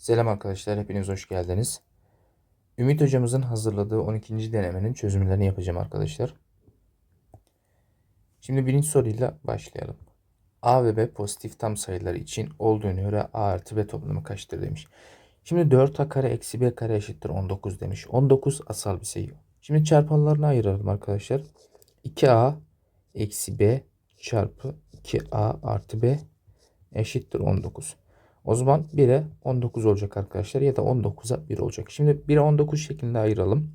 Selam arkadaşlar, hepiniz hoş geldiniz. Ümit hocamızın hazırladığı 12. denemenin çözümlerini yapacağım arkadaşlar. Şimdi birinci soruyla başlayalım. A ve B pozitif tam sayıları için olduğuna göre A artı B toplamı kaçtır demiş. Şimdi 4A kare eksi B kare eşittir 19 demiş. 19 asal bir sayı. Şimdi çarpanlarını ayıralım arkadaşlar. 2A eksi B çarpı 2A artı B eşittir 19. O zaman 1'e 19 olacak arkadaşlar ya da 19'a 1 olacak. Şimdi 1'e 19 şeklinde ayıralım.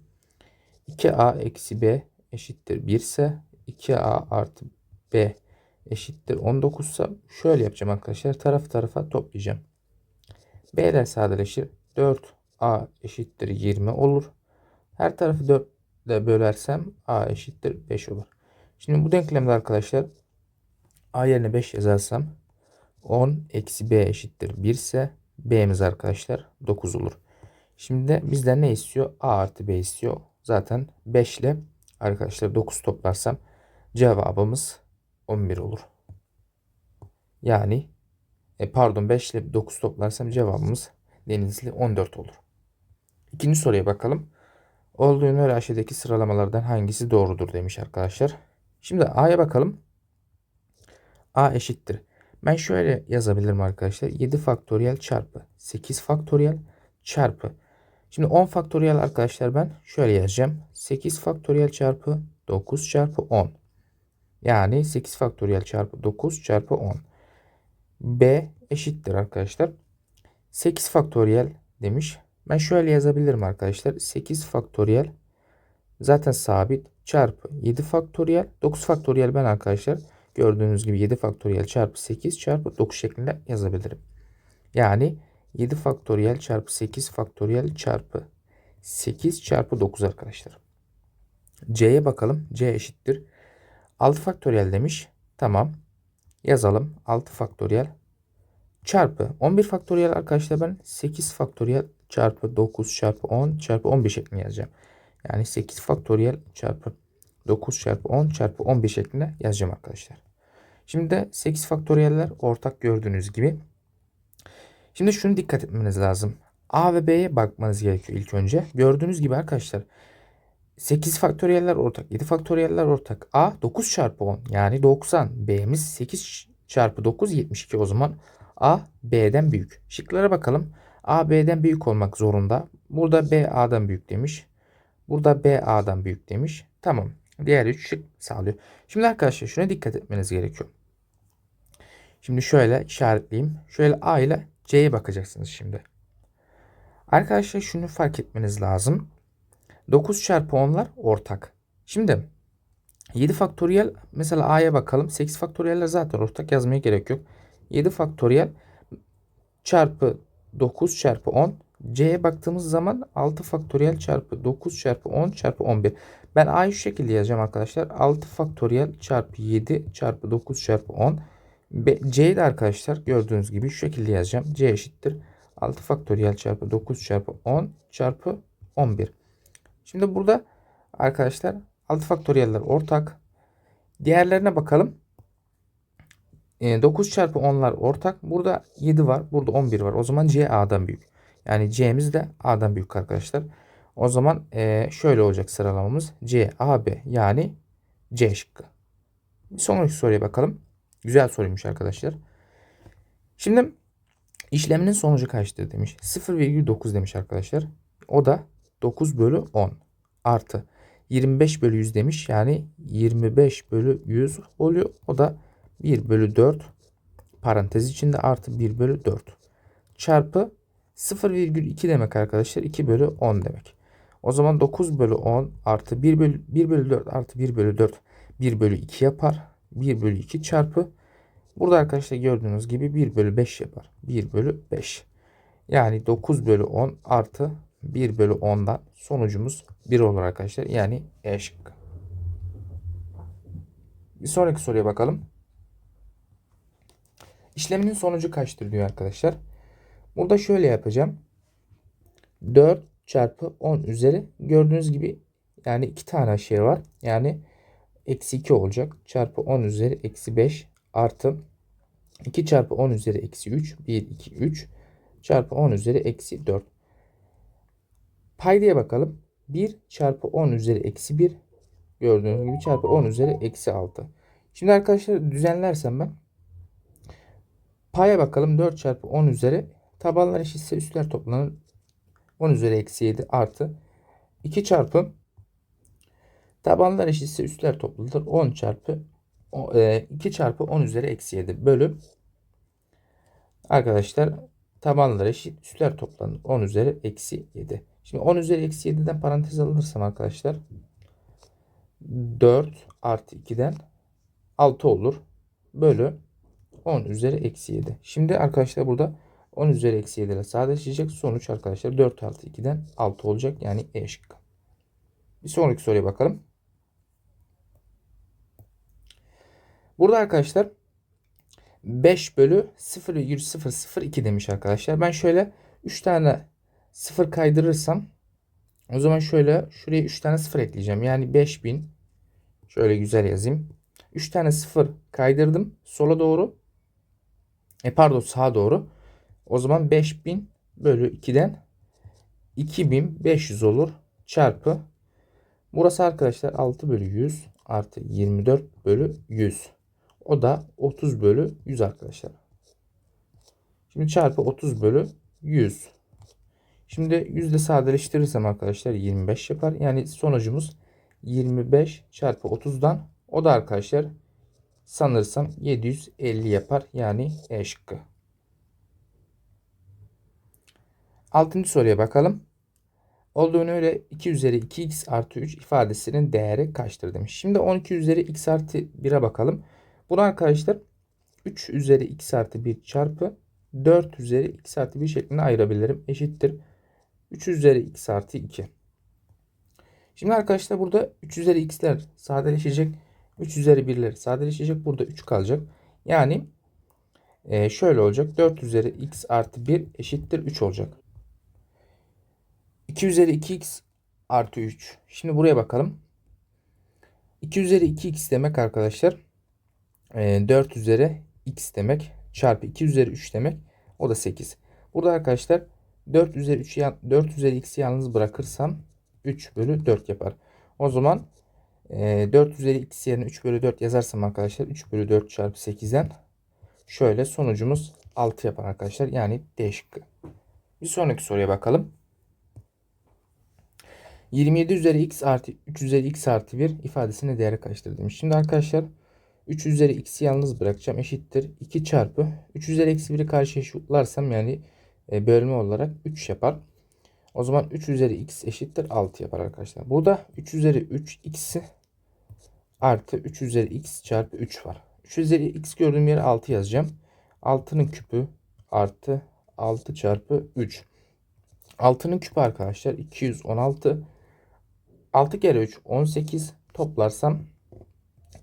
2a eksi b eşittir 1 ise 2a artı b eşittir 19 ise şöyle yapacağım arkadaşlar. Taraf tarafa toplayacağım. b'ler sadeleşir. 4a eşittir 20 olur. Her tarafı 4 ile bölersem a eşittir 5 olur. Şimdi bu denklemde arkadaşlar a yerine 5 yazarsam 10 eksi b eşittir 1 ise b'miz arkadaşlar 9 olur. Şimdi de bizden ne istiyor? a artı b istiyor. Zaten 5 ile arkadaşlar 9 toplarsam cevabımız 11 olur. Yani e, pardon 5 ile 9 toplarsam cevabımız denizli 14 olur. İkinci soruya bakalım. Olduğu göre aşağıdaki sıralamalardan hangisi doğrudur demiş arkadaşlar. Şimdi a'ya bakalım. a eşittir. Ben şöyle yazabilirim arkadaşlar. 7 faktöriyel çarpı 8 faktöriyel çarpı. Şimdi 10 faktöriyel arkadaşlar ben şöyle yazacağım. 8 faktöriyel çarpı 9 çarpı 10. Yani 8 faktöriyel çarpı 9 çarpı 10. B eşittir arkadaşlar. 8 faktöriyel demiş. Ben şöyle yazabilirim arkadaşlar. 8 faktöriyel zaten sabit çarpı 7 faktöriyel 9 faktöriyel ben arkadaşlar Gördüğünüz gibi 7 faktöriyel çarpı 8 çarpı 9 şeklinde yazabilirim. Yani 7 faktöriyel çarpı 8 faktöriyel çarpı 8 çarpı 9 arkadaşlar. C'ye bakalım. C eşittir. 6 faktöriyel demiş. Tamam. Yazalım. 6 faktöriyel çarpı 11 faktöriyel arkadaşlar ben 8 faktöriyel çarpı 9 çarpı 10 çarpı 11 şeklinde yazacağım. Yani 8 faktöriyel çarpı 9 çarpı 10 çarpı 11 şeklinde yazacağım arkadaşlar. Şimdi de 8 faktöriyeller ortak gördüğünüz gibi. Şimdi şunu dikkat etmeniz lazım. A ve B'ye bakmanız gerekiyor ilk önce. Gördüğünüz gibi arkadaşlar 8 faktöriyeller ortak, 7 faktöriyeller ortak. A 9 çarpı 10 yani 90. B'miz 8 çarpı 9 72 o zaman. A B'den büyük. Şıklara bakalım. A B'den büyük olmak zorunda. Burada B A'dan büyük demiş. Burada B A'dan büyük demiş. Tamam. Diğer üç şık sağlıyor. Şimdi arkadaşlar şuna dikkat etmeniz gerekiyor. Şimdi şöyle işaretleyeyim. Şöyle A ile C'ye bakacaksınız şimdi. Arkadaşlar şunu fark etmeniz lazım. 9 çarpı 10'lar ortak. Şimdi 7 faktöriyel mesela A'ya bakalım. 8 faktöriyeller zaten ortak yazmaya gerek yok. 7 faktöriyel çarpı 9 çarpı 10 C'ye baktığımız zaman 6 faktöriyel çarpı 9 çarpı 10 çarpı 11. Ben A'yı şu şekilde yazacağım arkadaşlar. 6 faktöriyel çarpı 7 çarpı 9 çarpı 10. C'yi de arkadaşlar gördüğünüz gibi şu şekilde yazacağım. C eşittir. 6 faktöriyel çarpı 9 çarpı 10 çarpı 11. Şimdi burada arkadaşlar 6 faktöriyeller ortak. Diğerlerine bakalım. 9 çarpı 10'lar ortak. Burada 7 var. Burada 11 var. O zaman C A'dan büyük. Yani C'miz de A'dan büyük arkadaşlar. O zaman e, şöyle olacak sıralamamız. C, A, B yani C şıkkı. Bir sonraki soruya bakalım. Güzel soruymuş arkadaşlar. Şimdi işleminin sonucu kaçtır demiş. 0,9 demiş arkadaşlar. O da 9 bölü 10 artı 25 bölü 100 demiş. Yani 25 bölü 100 oluyor. O da 1 bölü 4 parantez içinde artı 1 bölü 4 çarpı 0,2 demek arkadaşlar 2 bölü 10 demek. O zaman 9 bölü 10 artı 1 bölü, 1 bölü 4 artı 1 bölü 4 1 bölü 2 yapar. 1 bölü 2 çarpı burada arkadaşlar gördüğünüz gibi 1 bölü 5 yapar. 1 bölü 5. Yani 9 bölü 10 artı 1 bölü 10'dan sonucumuz 1 olur arkadaşlar. Yani E şıkkı. Bir sonraki soruya bakalım. İşleminin sonucu kaçtır diyor arkadaşlar. Burada şöyle yapacağım. 4 çarpı 10 üzeri gördüğünüz gibi yani iki tane aşağı var. Yani eksi 2 olacak. Çarpı 10 üzeri eksi 5 artı 2 çarpı 10 üzeri eksi 3. 1, 2, 3 çarpı 10 üzeri eksi 4. Paydaya bakalım. 1 çarpı 10 üzeri eksi 1 gördüğünüz gibi çarpı 10 üzeri eksi 6. Şimdi arkadaşlar düzenlersem ben paya bakalım 4 çarpı 10 üzeri tabanlar eşitse üstler toplanır 10 üzeri eksi 7 artı 2 çarpı tabanlar eşitse üstler toplanır 10 çarpı 2 çarpı 10 üzeri eksi 7 bölü arkadaşlar tabanlar eşit üstler toplanır 10 üzeri eksi 7. Şimdi 10 üzeri eksi 7'den parantez alırsam arkadaşlar 4 artı 2'den 6 olur. Bölü 10 üzeri eksi 7. Şimdi arkadaşlar burada 10 üzeri eksi 7 ile sadeleşecek. Sonuç arkadaşlar 4 artı 2'den 6 olacak. Yani E şıkkı. Bir sonraki soruya bakalım. Burada arkadaşlar 5 bölü 0,002 demiş arkadaşlar. Ben şöyle 3 tane 0 kaydırırsam o zaman şöyle şuraya 3 tane 0 ekleyeceğim. Yani 5000 şöyle güzel yazayım. 3 tane 0 kaydırdım sola doğru. E pardon sağa doğru. O zaman 5000 bölü 2'den 2500 olur. Çarpı. Burası arkadaşlar 6 bölü 100 artı 24 bölü 100. O da 30 bölü 100 arkadaşlar. Şimdi çarpı 30 bölü 100. Şimdi yüzde sadeleştirirsem arkadaşlar 25 yapar. Yani sonucumuz 25 çarpı 30'dan o da arkadaşlar sanırsam 750 yapar. Yani E şıkkı. Altıncı soruya bakalım. Olduğunu öyle 2 üzeri 2x artı 3 ifadesinin değeri kaçtır demiş. Şimdi 12 üzeri x artı 1'e bakalım. Bunu arkadaşlar 3 üzeri x artı 1 çarpı 4 üzeri x artı 1 şeklinde ayırabilirim. Eşittir. 3 üzeri x artı 2. Şimdi arkadaşlar burada 3 üzeri x'ler sadeleşecek. 3 üzeri 1'ler sadeleşecek. Burada 3 kalacak. Yani e, şöyle olacak. 4 üzeri x artı 1 eşittir 3 olacak. 2 üzeri 2x artı 3. Şimdi buraya bakalım. 2 üzeri 2x demek arkadaşlar 4 üzeri x demek çarpı 2 üzeri 3 demek o da 8. Burada arkadaşlar 4 üzeri 3 4 üzeri x'i yalnız bırakırsam 3 bölü 4 yapar. O zaman 4 üzeri x yerine 3 bölü 4 yazarsam arkadaşlar 3 bölü 4 çarpı 8'den şöyle sonucumuz 6 yapar arkadaşlar. Yani D şıkkı. Bir sonraki soruya bakalım. 27 üzeri x artı 3 üzeri x artı 1 ifadesine değeri kaçtır. Şimdi arkadaşlar 3 üzeri x'i yalnız bırakacağım. Eşittir 2 çarpı 3 üzeri eksi 1'i karşıya şutlarsam yani e, bölme olarak 3 yapar. O zaman 3 üzeri x eşittir 6 yapar arkadaşlar. Burada 3 üzeri 3 x'i artı 3 üzeri x çarpı 3 var. 3 üzeri x gördüğüm yere 6 yazacağım. 6'nın küpü artı 6 çarpı 3. 6'nın küpü arkadaşlar 216. 6 kere 3 18 toplarsam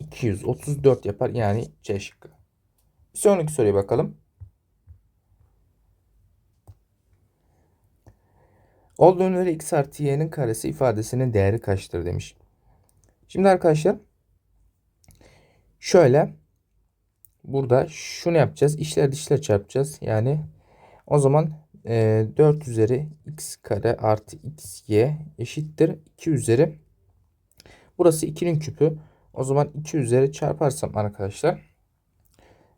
234 yapar. Yani C şıkkı. Bir sonraki soruya bakalım. Olduğunu göre x artı y'nin karesi ifadesinin değeri kaçtır demiş. Şimdi arkadaşlar şöyle burada şunu yapacağız. İşler dışlar çarpacağız. Yani o zaman e, 4 üzeri x kare artı x y eşittir 2 üzeri burası 2'nin küpü. O zaman 2 üzeri çarparsam arkadaşlar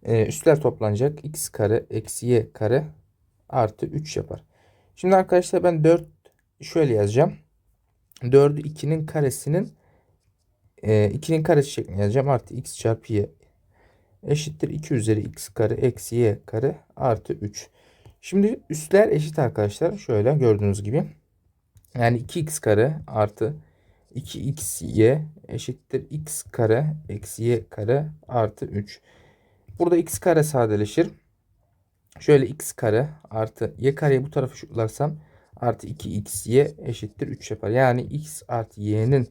e, üstler toplanacak. x kare eksi y kare artı 3 yapar. Şimdi arkadaşlar ben 4 şöyle yazacağım. 4'ü 2'nin karesinin e, 2'nin karesi şeklinde yazacağım. Artı x çarpı y eşittir 2 üzeri x kare eksi y kare artı 3. Şimdi üstler eşit arkadaşlar. Şöyle gördüğünüz gibi. Yani 2x kare artı 2xy eşittir x kare eksi y kare artı 3. Burada x kare sadeleşir. Şöyle x kare artı y kareyi bu tarafa şutlarsam artı 2xy eşittir 3 yapar. Yani x artı y'nin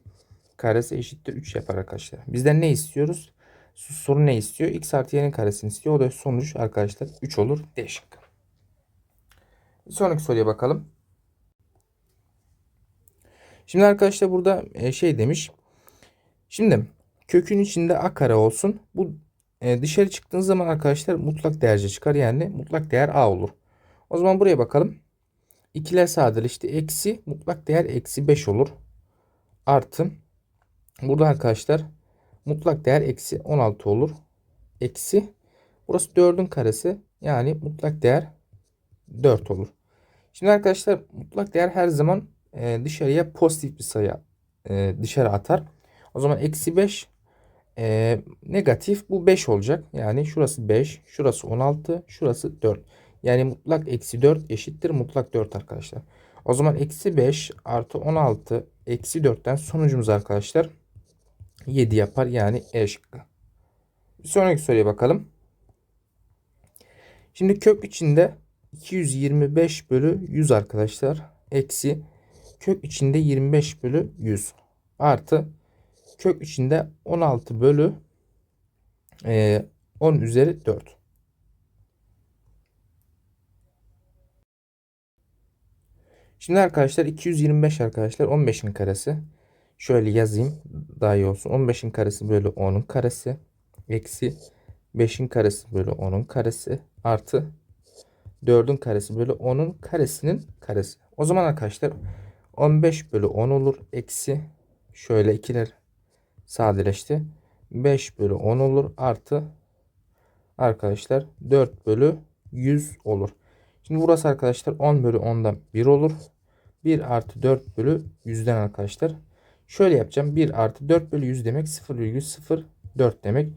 karesi eşittir 3 yapar arkadaşlar. Bizden ne istiyoruz? Soru ne istiyor? x artı y'nin karesini istiyor. O da sonuç arkadaşlar 3 olur. D şıkkı. Sonraki soruya bakalım. Şimdi arkadaşlar burada e, şey demiş. Şimdi kökün içinde a kare olsun. Bu e, dışarı çıktığınız zaman arkadaşlar mutlak değerce çıkar. Yani mutlak değer a olur. O zaman buraya bakalım. İkiler sadeleşti. Eksi mutlak değer eksi 5 olur. Artı. Burada arkadaşlar mutlak değer eksi 16 olur. Eksi. Burası 4'ün karesi. Yani mutlak değer 4 olur. Şimdi arkadaşlar mutlak değer her zaman e, dışarıya pozitif bir sayı e, dışarı atar. O zaman eksi 5 e, negatif bu 5 olacak. Yani şurası 5, şurası 16, şurası 4. Yani mutlak eksi 4 eşittir mutlak 4 arkadaşlar. O zaman eksi 5 artı 16 eksi 4'ten sonucumuz arkadaşlar 7 yapar. Yani E şıkkı. Bir sonraki soruya bakalım. Şimdi kök içinde 225 bölü 100 arkadaşlar. Eksi kök içinde 25 bölü 100 artı kök içinde 16 bölü e, 10 üzeri 4. Şimdi arkadaşlar 225 arkadaşlar 15'in karesi. Şöyle yazayım daha iyi olsun. 15'in karesi bölü 10'un karesi. Eksi 5'in karesi bölü 10'un karesi. Artı 4'ün karesi bölü 10'un karesinin karesi. O zaman arkadaşlar 15 bölü 10 olur. Eksi şöyle ikiler sadeleşti. 5 bölü 10 olur. Artı arkadaşlar 4 bölü 100 olur. Şimdi burası arkadaşlar 10 bölü 10'dan 1 olur. 1 artı 4 bölü 100'den arkadaşlar. Şöyle yapacağım. 1 artı 4 bölü 100 demek 0,04 demek.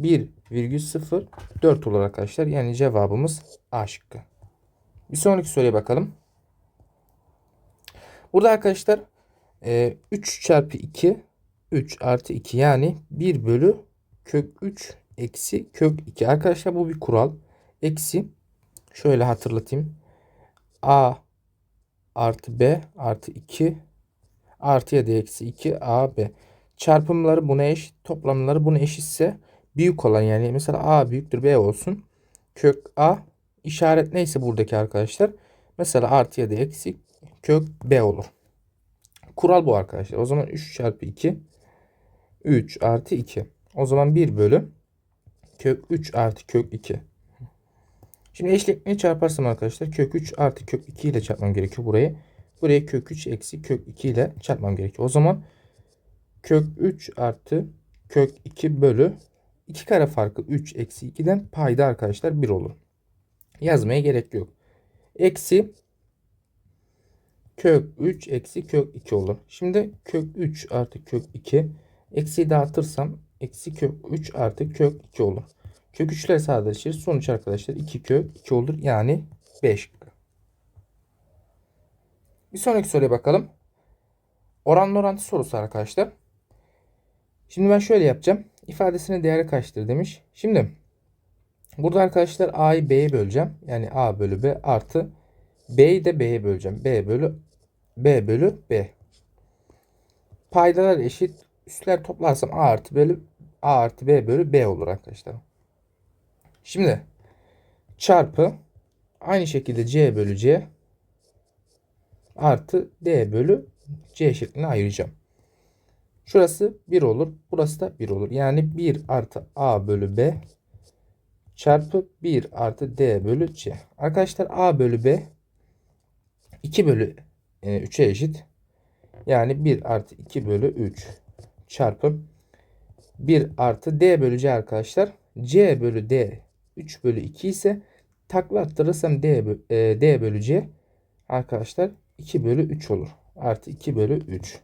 1,04 olur arkadaşlar. Yani cevabımız A şıkkı. Bir sonraki soruya bakalım. Burada arkadaşlar 3 çarpı 2 3 artı 2 yani 1 bölü kök 3 eksi kök 2. Arkadaşlar bu bir kural. Eksi şöyle hatırlatayım. A artı B artı 2 artı ya da eksi 2 AB. Çarpımları buna eş, toplamları buna eşitse büyük olan yani mesela A büyüktür B olsun. Kök A işaret neyse buradaki arkadaşlar. Mesela artı ya da eksi kök B olur. Kural bu arkadaşlar. O zaman 3 çarpı 2 3 artı 2. O zaman 1 bölü kök 3 artı kök 2. Şimdi eşlikliğini çarparsam arkadaşlar kök 3 artı kök 2 ile çarpmam gerekiyor burayı. Buraya kök 3 eksi kök 2 ile çarpmam gerekiyor. O zaman kök 3 artı kök 2 bölü 2 kare farkı 3 eksi 2'den payda arkadaşlar 1 olur. Yazmaya gerek yok. Eksi kök 3 eksi kök 2 olur. Şimdi kök 3 artı kök 2 eksiyi dağıtırsam eksi kök 3 artı kök 2 olur. Kök 3'ler sadeleşir. Sonuç arkadaşlar 2 kök 2 olur. Yani 5. Bir sonraki soruya bakalım. Oranlı orantı sorusu arkadaşlar. Şimdi ben şöyle yapacağım. İfadesine değeri kaçtır demiş. Şimdi burada arkadaşlar A'yı B'ye böleceğim. Yani A bölü B artı B'yi de B'ye böleceğim. B bölü B bölü B. Paydalar eşit. Üstler toplarsam A artı bölü A artı B bölü B olur arkadaşlar. Şimdi çarpı aynı şekilde C bölü C artı D bölü C şeklinde ayıracağım. Şurası 1 olur. Burası da 1 olur. Yani 1 artı A bölü B çarpı 1 artı D bölü C. Arkadaşlar A bölü B 2 bölü 3'e eşit. Yani 1 artı 2 bölü 3 çarpı 1 artı D bölü C arkadaşlar. C bölü D 3 bölü 2 ise takla attırırsam D, e, D bölü C arkadaşlar 2 bölü 3 olur. Artı 2 bölü 3.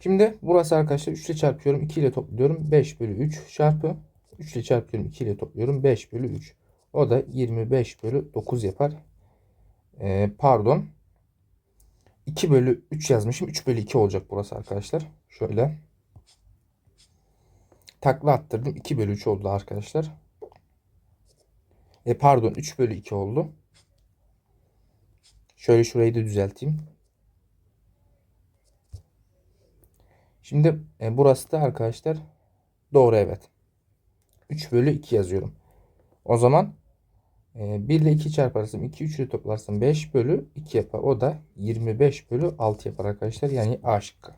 Şimdi burası arkadaşlar 3 ile çarpıyorum. 2 ile topluyorum. 5 bölü 3 çarpı 3 ile çarpıyorum. 2 ile topluyorum. 5 bölü 3. O da 25 bölü 9 yapar. Ee, pardon. 2 bölü 3 yazmışım. 3 bölü 2 olacak burası arkadaşlar. Şöyle. Takla attırdım. 2 bölü 3 oldu arkadaşlar. E pardon 3 bölü 2 oldu. Şöyle şurayı da düzelteyim. Şimdi e, burası da arkadaşlar doğru evet. 3 bölü 2 yazıyorum. O zaman e, 1 ile 2 çarparsam 2 3 ile toplarsam 5 bölü 2 yapar. O da 25 bölü 6 yapar arkadaşlar. Yani A şıkkı.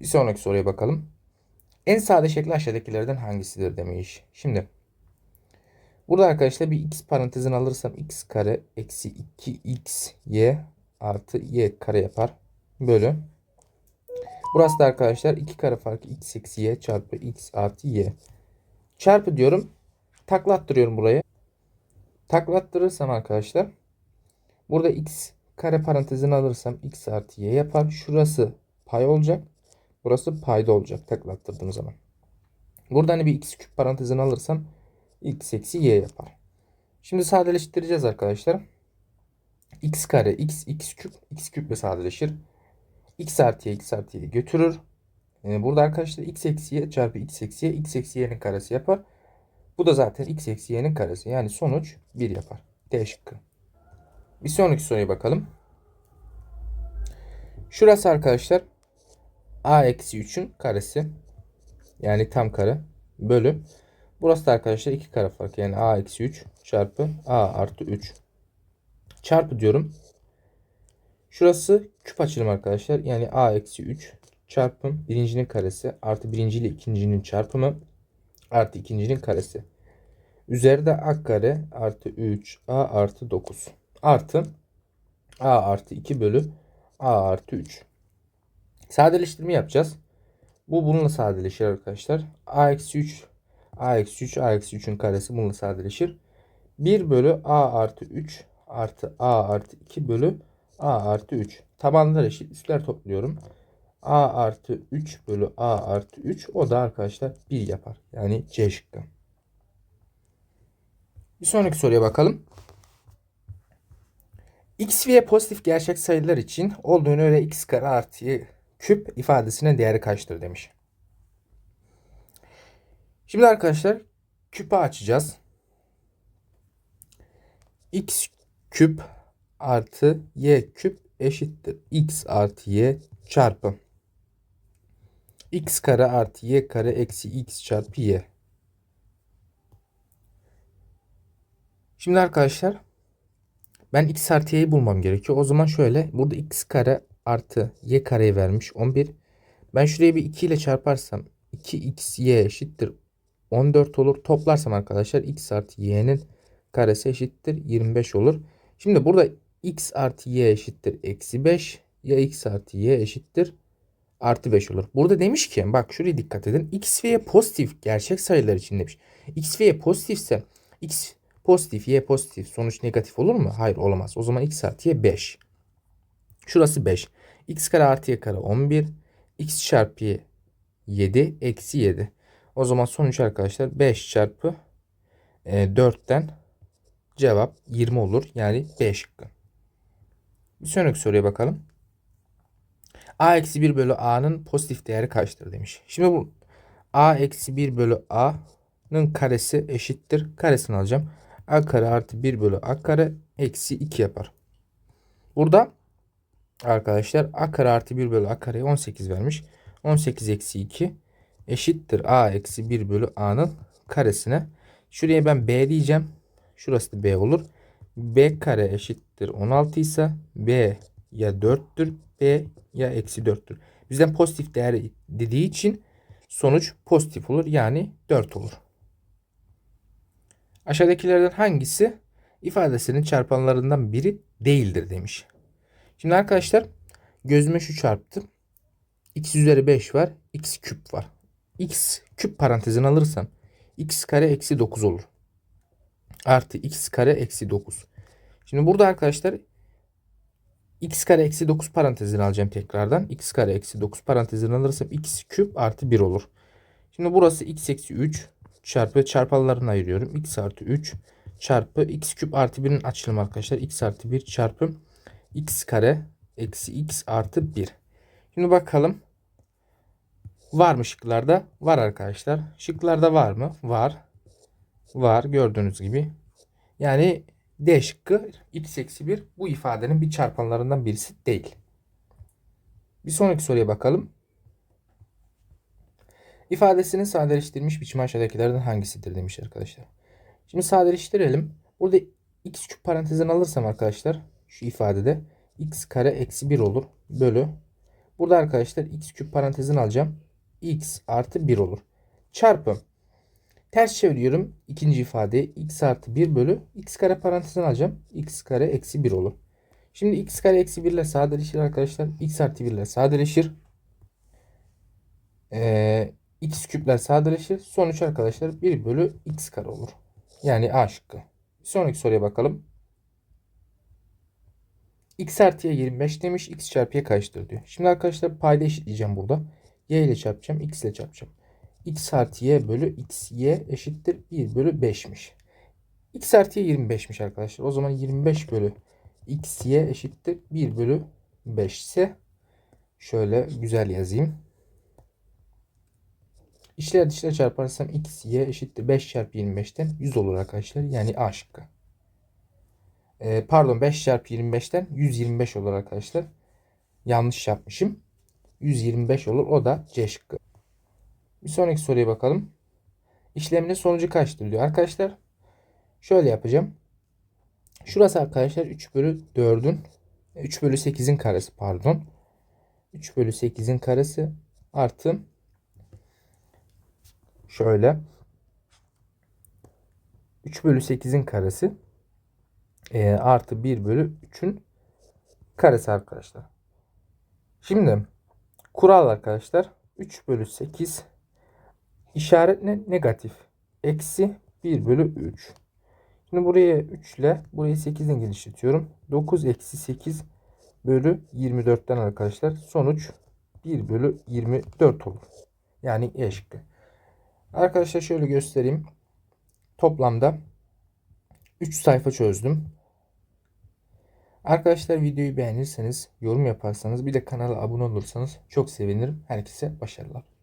Bir sonraki soruya bakalım. En sade şekli aşağıdakilerden hangisidir demiş. Şimdi Burada arkadaşlar bir x parantezini alırsam x kare eksi 2x y artı y kare yapar. Bölü. Burası da arkadaşlar 2 kare farkı x eksi y çarpı x artı y. Çarpı diyorum. Taklattırıyorum buraya. Taklattırırsam arkadaşlar. Burada x kare parantezini alırsam x artı y yapar. Şurası pay olacak. Burası payda olacak taklattırdığım zaman. Burada hani bir x küp parantezini alırsam x eksi y yapar. Şimdi sadeleştireceğiz arkadaşlar. x kare x x küp x küple sadeleşir. X artı y x artı y götürür. Ee, burada arkadaşlar x eksi y çarpı x eksi y x eksi y'nin karesi yapar. Bu da zaten x eksi y'nin karesi. Yani sonuç 1 yapar. D şıkkı. Bir sonraki soruya bakalım. Şurası arkadaşlar a eksi 3'ün karesi. Yani tam kare bölü. Burası da arkadaşlar 2 kare farkı. Yani a eksi 3 çarpı a artı 3. Çarpı diyorum. Şurası küp açılım arkadaşlar. Yani a eksi 3 çarpım birincinin karesi artı birinci ile ikincinin çarpımı artı ikincinin karesi. Üzerinde a kare artı 3 a artı 9 artı a artı 2 bölü a artı 3. Sadeleştirme yapacağız. Bu bununla sadeleşir arkadaşlar. a eksi 3 a eksi 3 a eksi 3'ün karesi bununla sadeleşir. 1 bölü a artı 3 artı a artı 2 bölü a artı 3. Tabanlar eşit üstler topluyorum. a artı 3 bölü a artı 3 o da arkadaşlar 1 yapar. Yani C şıkkı. Bir sonraki soruya bakalım. x ve y pozitif gerçek sayılar için olduğunu öyle x kare artı y küp ifadesinin değeri kaçtır demiş. Şimdi arkadaşlar küpü açacağız. x küp artı y küp eşittir x artı y çarpı x kare artı y kare eksi x çarpı y. Şimdi arkadaşlar ben x artı y'yi bulmam gerekiyor. O zaman şöyle burada x kare artı y kareyi vermiş 11. Ben şuraya bir 2 ile çarparsam 2xy eşittir 14 olur. Toplarsam arkadaşlar x artı y'nin karesi eşittir 25 olur. Şimdi burada x artı y eşittir eksi 5 ya x artı y eşittir artı 5 olur. Burada demiş ki bak şuraya dikkat edin. x ve y pozitif gerçek sayılar için demiş. x ve y pozitifse x pozitif y pozitif sonuç negatif olur mu? Hayır olamaz. O zaman x artı y 5. Şurası 5. x kare artı y kare 11. x çarpı y 7 eksi 7. O zaman sonuç arkadaşlar 5 çarpı e, 4'ten cevap 20 olur. Yani B şıkkı. Bir sonraki soruya bakalım. A eksi 1 bölü A'nın pozitif değeri kaçtır demiş. Şimdi bu A eksi 1 bölü A'nın karesi eşittir. Karesini alacağım. A kare artı 1 bölü A kare eksi 2 yapar. Burada arkadaşlar A kare artı 1 bölü A kareye 18 vermiş. 18 eksi 2 eşittir A eksi 1 bölü A'nın karesine. Şuraya ben B diyeceğim. Şurası da B olur. B kare eşittir 16 ise B ya 4'tür B ya eksi 4'tür. Bizden pozitif değer dediği için sonuç pozitif olur. Yani 4 olur. Aşağıdakilerden hangisi ifadesinin çarpanlarından biri değildir demiş. Şimdi arkadaşlar gözüme şu çarptı. x üzeri 5 var. x küp var. x küp parantezini alırsam x kare eksi 9 olur. Artı x kare eksi 9. Şimdi burada arkadaşlar x kare eksi 9 parantezini alacağım tekrardan. x kare eksi 9 parantezini alırsam x küp artı 1 olur. Şimdi burası x eksi 3 çarpı çarpanlarını ayırıyorum. x artı 3 çarpı x küp artı 1'in açılımı arkadaşlar. x artı 1 çarpı x kare eksi x artı 1. Şimdi bakalım. Var mı şıklarda? Var arkadaşlar. Şıklarda var mı? Var. Var gördüğünüz gibi. Yani D şıkkı x eksi 1 bu ifadenin bir çarpanlarından birisi değil. Bir sonraki soruya bakalım. İfadesinin sadeleştirilmiş biçimi aşağıdakilerden hangisidir demiş arkadaşlar. Şimdi sadeleştirelim. Burada x küp parantezini alırsam arkadaşlar şu ifadede x kare eksi 1 olur. Bölü. Burada arkadaşlar x küp parantezini alacağım. x artı 1 olur. Çarpı. Ters çeviriyorum. İkinci ifadeyi x artı 1 bölü x kare parantezine alacağım. x kare eksi 1 olur. Şimdi x kare eksi 1 ile sadeleşir arkadaşlar. x artı 1 ile sadeleşir. Ee, x küpler sadeleşir. Sonuç arkadaşlar 1 bölü x kare olur. Yani A şıkkı. Sonraki soruya bakalım. x artıya 25 demiş. x çarpıya kaçtır diyor. Şimdi arkadaşlar payda eşitleyeceğim burada. y ile çarpacağım. x ile çarpacağım. X artı y bölü x y eşittir 1 bölü 5'miş. x artıya 25'miş arkadaşlar. O zaman 25 bölü x y eşittir 1 bölü 5 ise şöyle güzel yazayım. İşler dışlar çarparsam x y eşittir 5 çarpı 25'ten 100 olur arkadaşlar. Yani A şıkkı. Ee, pardon 5 çarpı 25'ten 125 olur arkadaşlar. Yanlış yapmışım. 125 olur. O da C şıkkı. Bir sonraki soruya bakalım. İşleminin sonucu kaçtır diyor. Arkadaşlar şöyle yapacağım. Şurası arkadaşlar 3 bölü 4'ün 3 bölü 8'in karesi pardon. 3 bölü 8'in karesi artı şöyle 3 bölü 8'in karesi e, artı 1 bölü 3'ün karesi arkadaşlar. Şimdi kural arkadaşlar 3 bölü 8 işaret ne? Negatif. Eksi 1 bölü 3. Şimdi buraya 3 ile burayı 8 ile genişletiyorum. 9 eksi 8 bölü 24'ten arkadaşlar. Sonuç 1 bölü 24 olur. Yani E şıkkı. Arkadaşlar şöyle göstereyim. Toplamda 3 sayfa çözdüm. Arkadaşlar videoyu beğenirseniz, yorum yaparsanız bir de kanala abone olursanız çok sevinirim. Herkese başarılar.